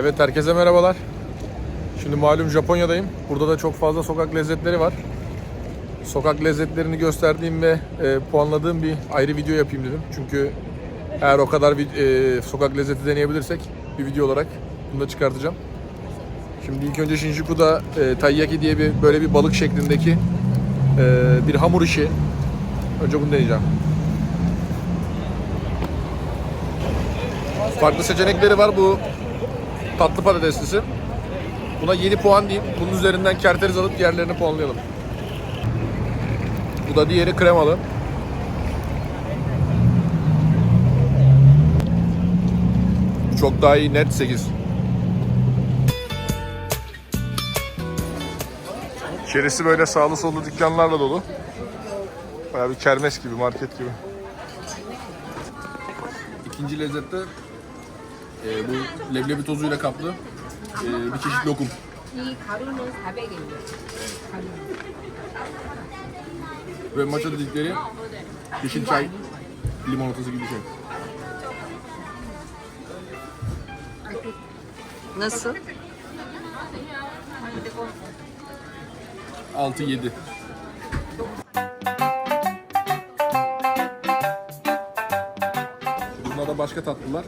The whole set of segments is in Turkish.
Evet herkese merhabalar. Şimdi malum Japonya'dayım. Burada da çok fazla sokak lezzetleri var. Sokak lezzetlerini gösterdiğim ve e, puanladığım bir ayrı video yapayım dedim. Çünkü eğer o kadar bir e, sokak lezzeti deneyebilirsek bir video olarak bunu da çıkartacağım. Şimdi ilk önce Shinjuku'da e, taiyaki diye bir böyle bir balık şeklindeki e, bir hamur işi. Önce bunu deneyeceğim. Farklı seçenekleri var bu tatlı patateslisi. Buna 7 puan diyeyim. Bunun üzerinden kerteriz alıp diğerlerini puanlayalım. Bu da diğeri kremalı. Çok daha iyi net 8. İçerisi böyle sağlı sollu dükkanlarla dolu. Bayağı bir kermes gibi, market gibi. İkinci lezzette e, bu leblebi tozuyla kaplı e, bir çeşit lokum. Ve maça dedikleri yeşil çay limonatası gibi bir şey. Nasıl? 6-7. Bunlar başka tatlılar.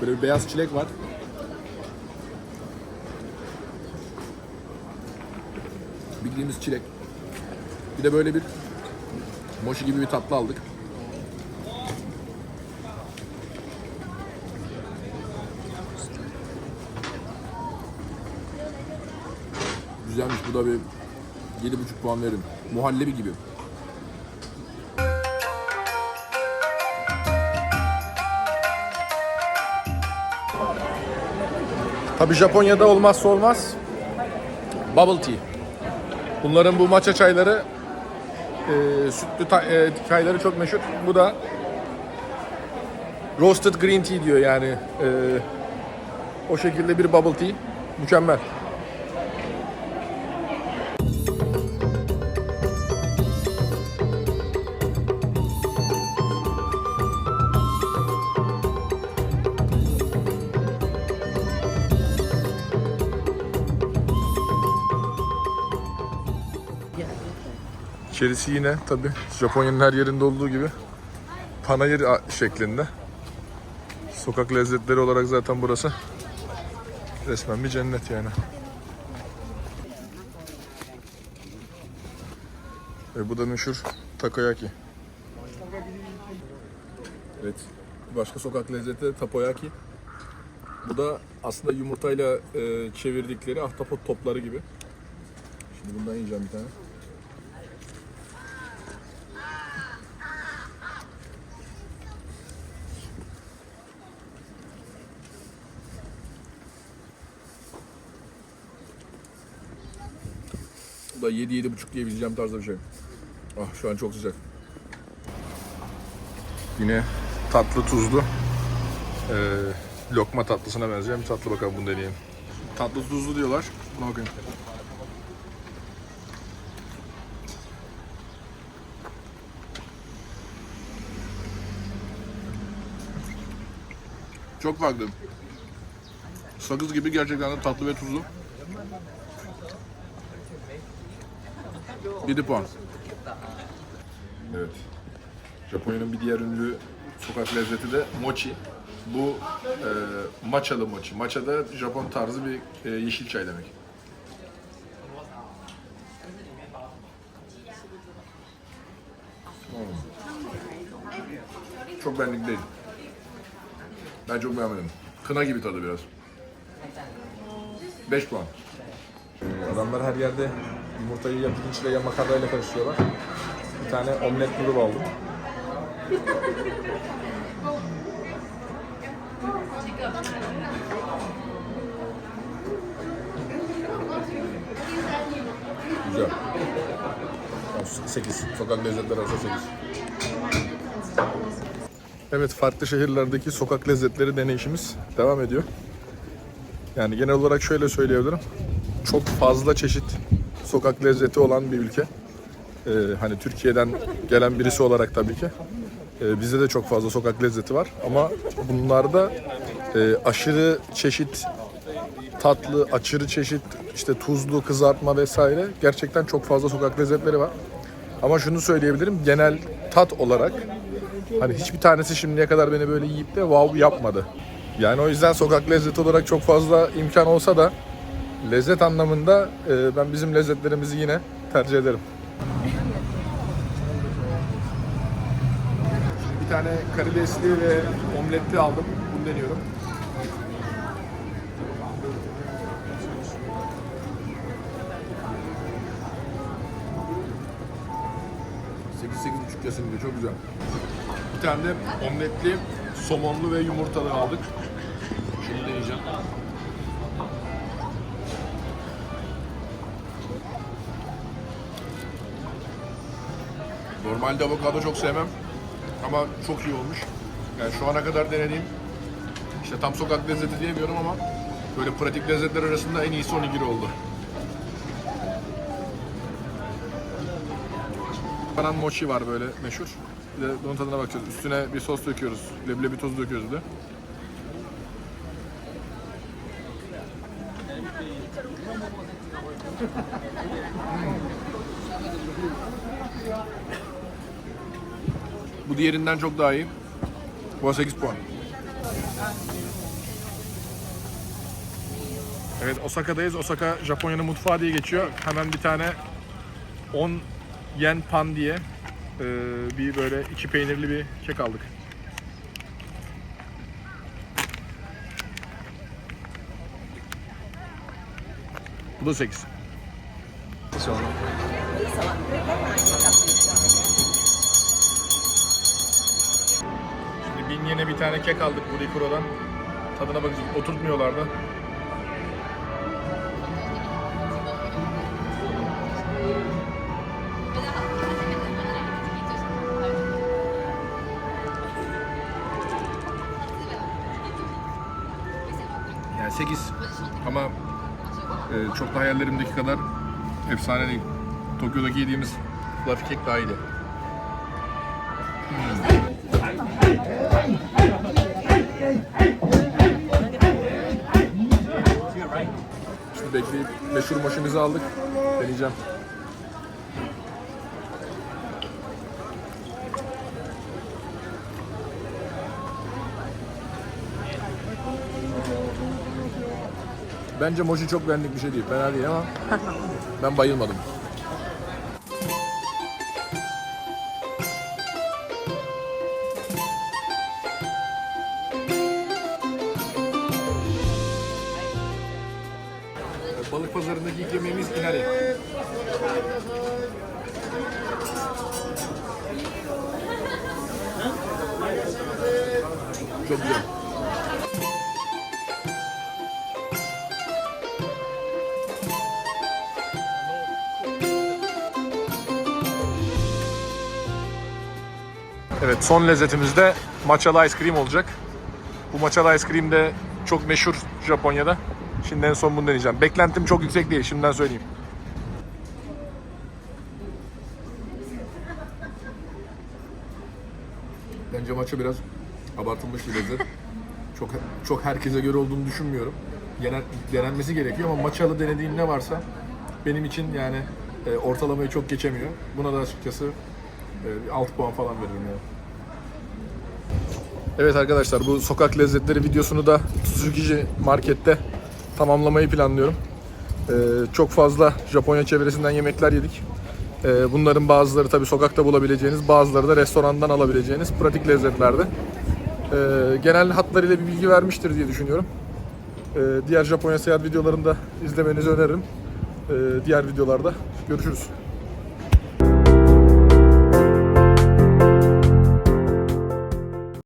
Böyle bir beyaz çilek var. Bildiğimiz çilek. Bir de böyle bir mochi gibi bir tatlı aldık. Güzelmiş bu da bir 7,5 puan veririm. Muhallebi gibi. Tabi Japonya'da olmazsa olmaz bubble tea. Bunların bu matcha çayları e, sütlü ta- e, çayları çok meşhur. Bu da roasted green tea diyor yani. E, o şekilde bir bubble tea. Mükemmel. İçerisi yine tabi Japonya'nın her yerinde olduğu gibi panayır şeklinde. Sokak lezzetleri olarak zaten burası resmen bir cennet yani. Ve bu da meşhur takoyaki. Evet. Başka sokak lezzeti de takoyaki. Bu da aslında yumurtayla e, çevirdikleri ahtapot topları gibi. Şimdi bundan yiyeceğim bir tane. Da 7-7,5 diyebileceğim tarzda bir şey. Ah şu an çok sıcak. Yine tatlı tuzlu. Ee, lokma tatlısına benzeyen bir tatlı bakalım bunu deneyelim. Tatlı tuzlu diyorlar. Buna. Çok farklı. Sakız gibi gerçekten de tatlı ve tuzlu. 7 puan. Evet. Japonya'nın bir diğer ünlü sokak lezzeti de mochi. Bu e, matchalı mochi. Matcha da Japon tarzı bir e, yeşil çay demek. Hmm. Çok benlik değil. Ben çok beğenmedim. Kına gibi tadı biraz. 5 puan. Adamlar her yerde yumurtayı ya pirinçle ya makarnayla karıştırıyorlar. Bir tane omlet noodle aldım. Güzel. 8. Sokak lezzetleri arasında 8. Evet farklı şehirlerdeki sokak lezzetleri deneyişimiz devam ediyor. Yani genel olarak şöyle söyleyebilirim. Çok fazla çeşit sokak lezzeti olan bir ülke. Ee, hani Türkiye'den gelen birisi olarak tabii ki. Ee, bizde de çok fazla sokak lezzeti var ama bunlarda e, aşırı çeşit tatlı, aşırı çeşit, işte tuzlu, kızartma vesaire gerçekten çok fazla sokak lezzetleri var. Ama şunu söyleyebilirim, genel tat olarak hani hiçbir tanesi şimdiye kadar beni böyle yiyip de wow yapmadı. Yani o yüzden sokak lezzeti olarak çok fazla imkan olsa da lezzet anlamında e, ben bizim lezzetlerimizi yine tercih ederim. Bir tane karidesli ve omletli aldım. Bunu deniyorum. Sekiz, buçuk kesinlikle çok güzel. Bir tane de omletli, somonlu ve yumurtalı aldık. Şunu deneyeceğim. Normalde avokado çok sevmem. Ama çok iyi olmuş. Yani şu ana kadar denediğim işte tam sokak lezzeti diyemiyorum ama böyle pratik lezzetler arasında en iyisi onigiri oldu. Falan mochi var böyle meşhur. Bir de onun tadına bakacağız. Üstüne bir sos döküyoruz. Leblebi tozu döküyoruz bir de. Bu diğerinden çok daha iyi. Bu 8 puan. Evet Osaka'dayız. Osaka Japonya'nın mutfağı diye geçiyor. Hemen bir tane 10 yen pan diye e, bir böyle iki peynirli bir kek aldık. Bu da 8. Şimdi bin yene bir tane kek aldık bu Rikuro'dan. Tadına bakacağız. Oturtmuyorlar da. Yani 8 ama e, çok da hayallerimdeki kadar efsane değil. Tokyo'daki yediğimiz fluffy kek daha iyiydi. Şimdi bekleyip meşhur maşımızı aldık. Deneyeceğim. Bence mochi çok benlik bir şey değil. Fena değil ama ben bayılmadım. Balık pazarındaki ilk yemeğimiz inari. Çok güzel. Evet son lezzetimiz de matchalı ice cream olacak. Bu matchalı ice cream de çok meşhur Japonya'da. Şimdi en son bunu deneyeceğim. Beklentim çok yüksek değil şimdiden söyleyeyim. Bence matcha biraz abartılmış bir lezzet. çok çok herkese göre olduğunu düşünmüyorum. Genel, denenmesi gerekiyor ama matchalı denediğim ne varsa benim için yani e, ortalamayı çok geçemiyor. Buna da açıkçası e, bir 6 puan falan veririm yani. Evet arkadaşlar bu sokak lezzetleri videosunu da Tsuzukici markette tamamlamayı planlıyorum. Ee, çok fazla Japonya çevresinden yemekler yedik. Ee, bunların bazıları tabii sokakta bulabileceğiniz, bazıları da restorandan alabileceğiniz pratik lezzetlerdi. Ee, genel hatlarıyla bir bilgi vermiştir diye düşünüyorum. Diğer Japonya seyahat videolarını da izlemenizi öneririm. Diğer videolarda görüşürüz.